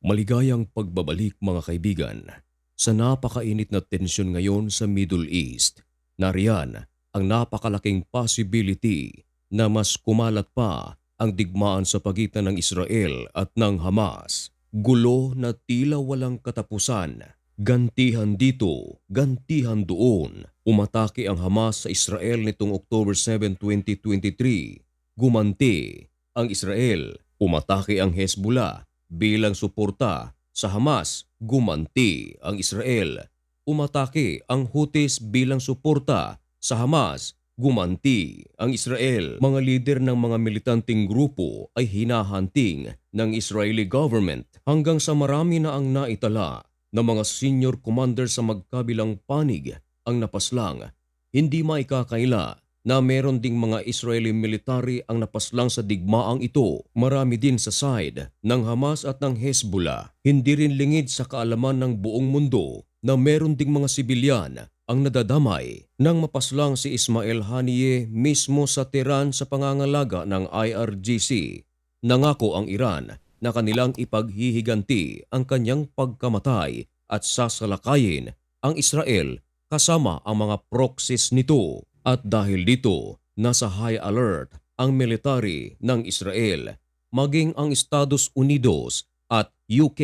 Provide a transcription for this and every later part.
Maligayang pagbabalik mga kaibigan sa napakainit na tensyon ngayon sa Middle East. Nariyan ang napakalaking possibility na mas kumalat pa ang digmaan sa pagitan ng Israel at ng Hamas. Gulo na tila walang katapusan. Gantihan dito, gantihan doon. Umatake ang Hamas sa Israel nitong October 7, 2023. Gumanti ang Israel. Umatake ang Hezbollah bilang suporta sa Hamas. Gumanti ang Israel. Umatake ang Houthis bilang suporta sa Hamas. Gumanti ang Israel. Mga lider ng mga militanteng grupo ay hinahanting ng Israeli government hanggang sa marami na ang naitala ng mga senior commander sa magkabilang panig ang napaslang. Hindi maikakaila na meron ding mga Israeli military ang napaslang sa digmaang ito. Marami din sa side ng Hamas at ng Hezbollah. Hindi rin lingid sa kaalaman ng buong mundo na meron ding mga sibilyan ang nadadamay nang mapaslang si Ismail Haniyeh mismo sa Tehran sa pangangalaga ng IRGC. Nangako ang Iran na kanilang ipaghihiganti ang kanyang pagkamatay at sasalakayin ang Israel kasama ang mga proxies nito. At dahil dito, nasa high alert ang military ng Israel, maging ang Estados Unidos at UK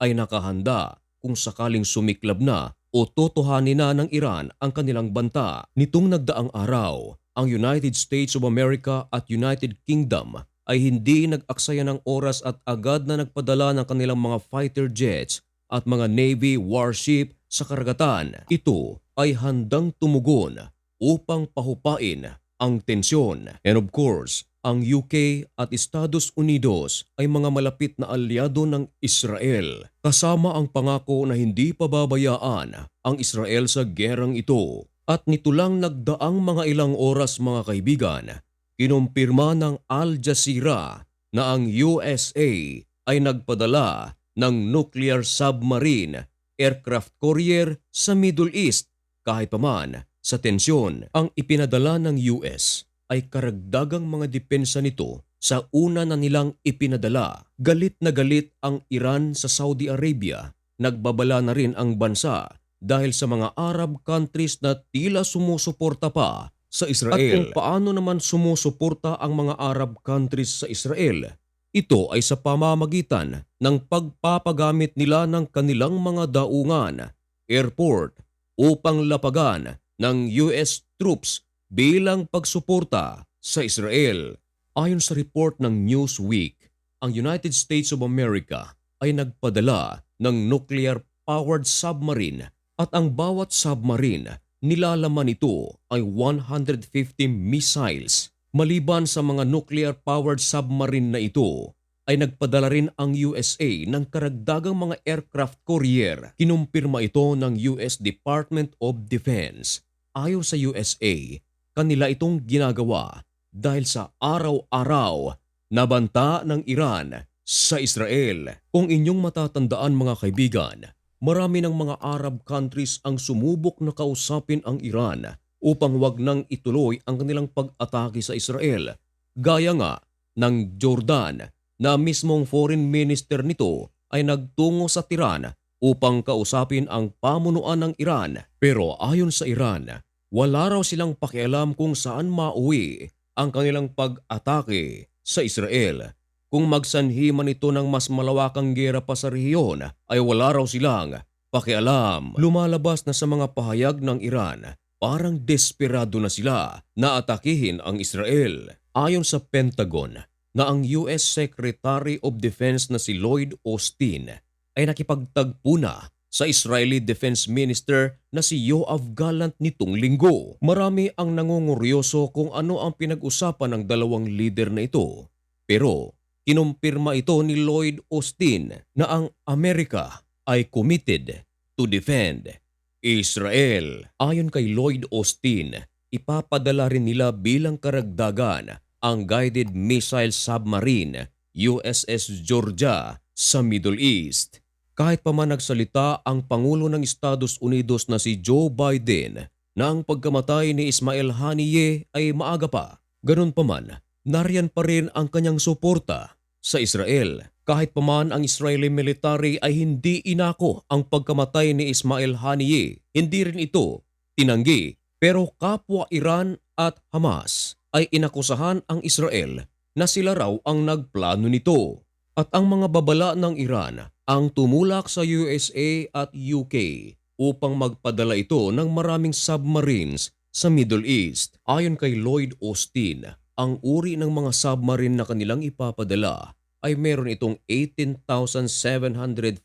ay nakahanda kung sakaling sumiklab na o totohanin na ng Iran ang kanilang banta. Nitong nagdaang araw, ang United States of America at United Kingdom ay hindi nag-aksaya ng oras at agad na nagpadala ng kanilang mga fighter jets at mga Navy warship sa karagatan. Ito ay handang tumugon upang pahupain ang tensyon. And of course, ang UK at Estados Unidos ay mga malapit na alyado ng Israel kasama ang pangako na hindi pababayaan ang Israel sa gerang ito. At nito lang nagdaang mga ilang oras mga kaibigan, kinumpirma ng Al Jazeera na ang USA ay nagpadala ng nuclear submarine aircraft carrier sa Middle East kahit paman sa tensyon ang ipinadala ng US ay karagdagang mga depensa nito sa una na nilang ipinadala. Galit na galit ang Iran sa Saudi Arabia. Nagbabala na rin ang bansa dahil sa mga Arab countries na tila sumusuporta pa sa Israel. At kung paano naman sumusuporta ang mga Arab countries sa Israel, ito ay sa pamamagitan ng pagpapagamit nila ng kanilang mga daungan, airport, upang lapagan ng US troops bilang pagsuporta sa Israel. Ayon sa report ng Newsweek, ang United States of America ay nagpadala ng nuclear-powered submarine at ang bawat submarine nilalaman nito ay 150 missiles. Maliban sa mga nuclear-powered submarine na ito, ay nagpadala rin ang USA ng karagdagang mga aircraft carrier. Kinumpirma ito ng US Department of Defense. Ayon sa USA, kanila itong ginagawa dahil sa araw-araw na banta ng Iran sa Israel. Kung inyong matatandaan mga kaibigan, marami ng mga Arab countries ang sumubok na kausapin ang Iran upang wag nang ituloy ang kanilang pag-atake sa Israel. Gaya nga ng Jordan na mismong foreign minister nito ay nagtungo sa Tiran upang kausapin ang pamunuan ng Iran. Pero ayon sa Iran, wala raw silang pakialam kung saan mauwi ang kanilang pag-atake sa Israel. Kung magsanhi man ito ng mas malawakang gera pa sa rehiyon ay wala raw silang pakialam. Lumalabas na sa mga pahayag ng Iran, parang desperado na sila na atakihin ang Israel. Ayon sa Pentagon, na ang US Secretary of Defense na si Lloyd Austin ay nakipagtagpo na sa Israeli Defense Minister na si Yoav Gallant nitong linggo. Marami ang nangunguryoso kung ano ang pinag-usapan ng dalawang leader na ito. Pero kinumpirma ito ni Lloyd Austin na ang Amerika ay committed to defend Israel. Ayon kay Lloyd Austin, ipapadala rin nila bilang karagdagan ang guided missile submarine USS Georgia sa Middle East. Kahit pa man nagsalita ang Pangulo ng Estados Unidos na si Joe Biden na ang pagkamatay ni Ismail Haniyeh ay maaga pa, ganun pa man, nariyan pa rin ang kanyang suporta sa Israel. Kahit paman ang Israeli military ay hindi inako ang pagkamatay ni Ismail Haniyeh, hindi rin ito tinanggi. Pero kapwa Iran at Hamas ay inakusahan ang Israel na sila raw ang nagplano nito. At ang mga babala ng Iran ang tumulak sa USA at UK upang magpadala ito ng maraming submarines sa Middle East. Ayon kay Lloyd Austin, ang uri ng mga submarine na kanilang ipapadala ay meron itong 18,750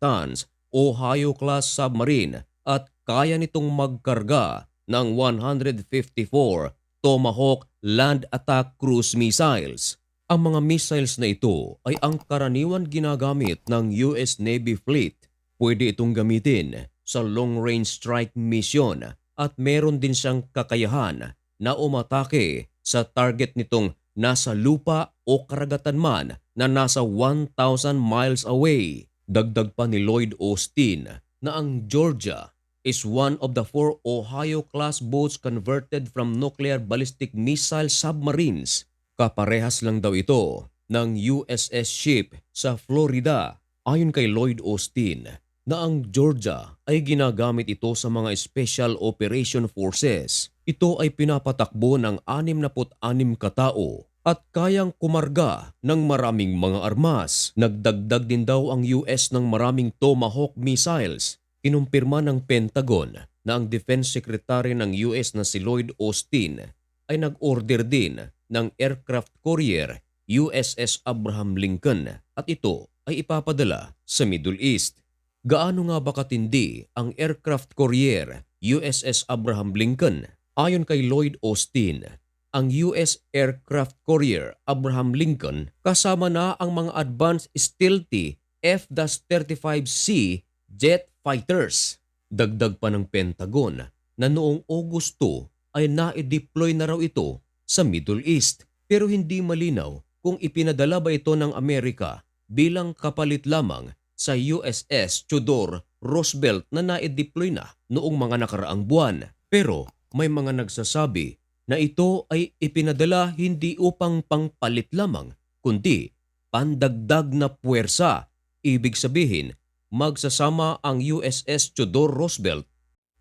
tons Ohio class submarine at kaya nitong magkarga ng 154 Tomahawk land attack cruise missiles. Ang mga missiles na ito ay ang karaniwan ginagamit ng US Navy Fleet. Pwede itong gamitin sa long-range strike mission at meron din siyang kakayahan na umatake sa target nitong nasa lupa o karagatan man na nasa 1,000 miles away. Dagdag pa ni Lloyd Austin na ang Georgia is one of the four Ohio-class boats converted from nuclear ballistic missile submarines. Kaparehas lang daw ito ng USS ship sa Florida. Ayon kay Lloyd Austin na ang Georgia ay ginagamit ito sa mga Special Operation Forces. Ito ay pinapatakbo ng 66 katao at kayang kumarga ng maraming mga armas. Nagdagdag din daw ang US ng maraming Tomahawk missiles. Kinumpirma ng Pentagon na ang Defense Secretary ng US na si Lloyd Austin ay nag-order din ng aircraft carrier USS Abraham Lincoln at ito ay ipapadala sa Middle East. Gaano nga ba katindi ang aircraft carrier USS Abraham Lincoln? Ayon kay Lloyd Austin, ang US aircraft carrier Abraham Lincoln kasama na ang mga advanced stealthy F-35C jet fighters. Dagdag pa ng Pentagon na noong Agosto ay na-deploy na raw ito sa Middle East pero hindi malinaw kung ipinadala ba ito ng Amerika bilang kapalit lamang sa USS Theodore Roosevelt na na-deploy na noong mga nakaraang buwan. Pero may mga nagsasabi na ito ay ipinadala hindi upang pangpalit lamang, kundi pandagdag na puwersa. Ibig sabihin, magsasama ang USS Theodore Roosevelt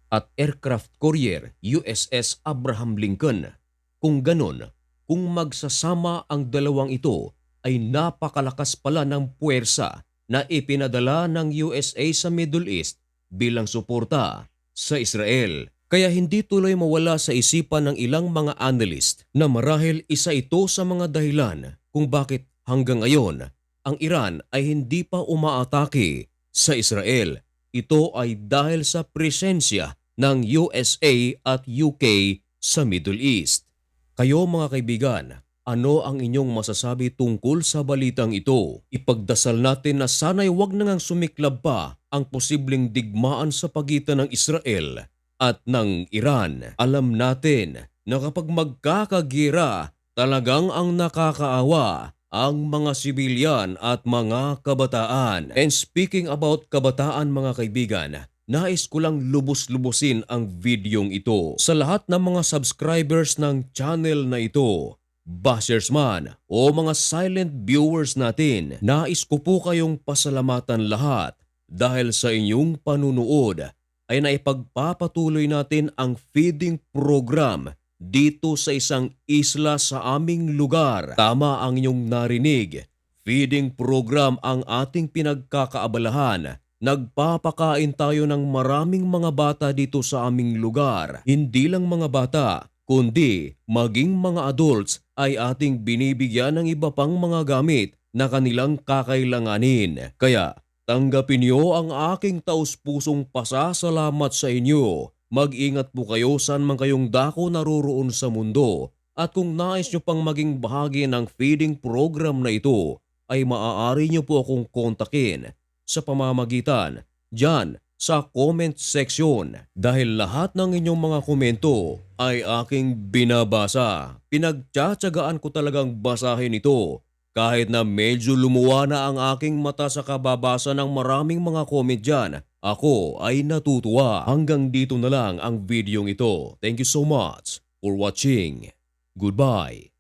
at aircraft carrier USS Abraham Lincoln. Kung ganon, kung magsasama ang dalawang ito, ay napakalakas pala ng puwersa na ipinadala ng USA sa Middle East bilang suporta sa Israel. Kaya hindi tuloy mawala sa isipan ng ilang mga analyst na marahil isa ito sa mga dahilan kung bakit hanggang ngayon ang Iran ay hindi pa umaatake sa Israel. Ito ay dahil sa presensya ng USA at UK sa Middle East. Kayo mga kaibigan, ano ang inyong masasabi tungkol sa balitang ito? Ipagdasal natin na sana'y wag na ngang sumiklab pa ang posibleng digmaan sa pagitan ng Israel at ng Iran. Alam natin na kapag magkakagira, talagang ang nakakaawa ang mga sibilyan at mga kabataan. And speaking about kabataan mga kaibigan, nais ko lang lubos-lubusin ang videong ito sa lahat ng mga subscribers ng channel na ito. Bashers man o mga silent viewers natin, nais ko po kayong pasalamatan lahat dahil sa inyong panunood ay naipagpapatuloy natin ang feeding program dito sa isang isla sa aming lugar. Tama ang inyong narinig. Feeding program ang ating pinagkakaabalahan. Nagpapakain tayo ng maraming mga bata dito sa aming lugar. Hindi lang mga bata, kundi maging mga adults ay ating binibigyan ng iba pang mga gamit na kanilang kakailanganin. Kaya tanggapin niyo ang aking taus-pusong pasasalamat sa inyo. Mag-ingat po kayo saan man kayong dako naroroon sa mundo. At kung nais nyo pang maging bahagi ng feeding program na ito, ay maaari nyo po akong kontakin sa pamamagitan dyan sa comment section dahil lahat ng inyong mga komento ay aking binabasa. Pinagtsatsagaan ko talagang basahin ito kahit na medyo lumuwa na ang aking mata sa kababasa ng maraming mga comment dyan. Ako ay natutuwa. Hanggang dito na lang ang videong ito. Thank you so much for watching. Goodbye.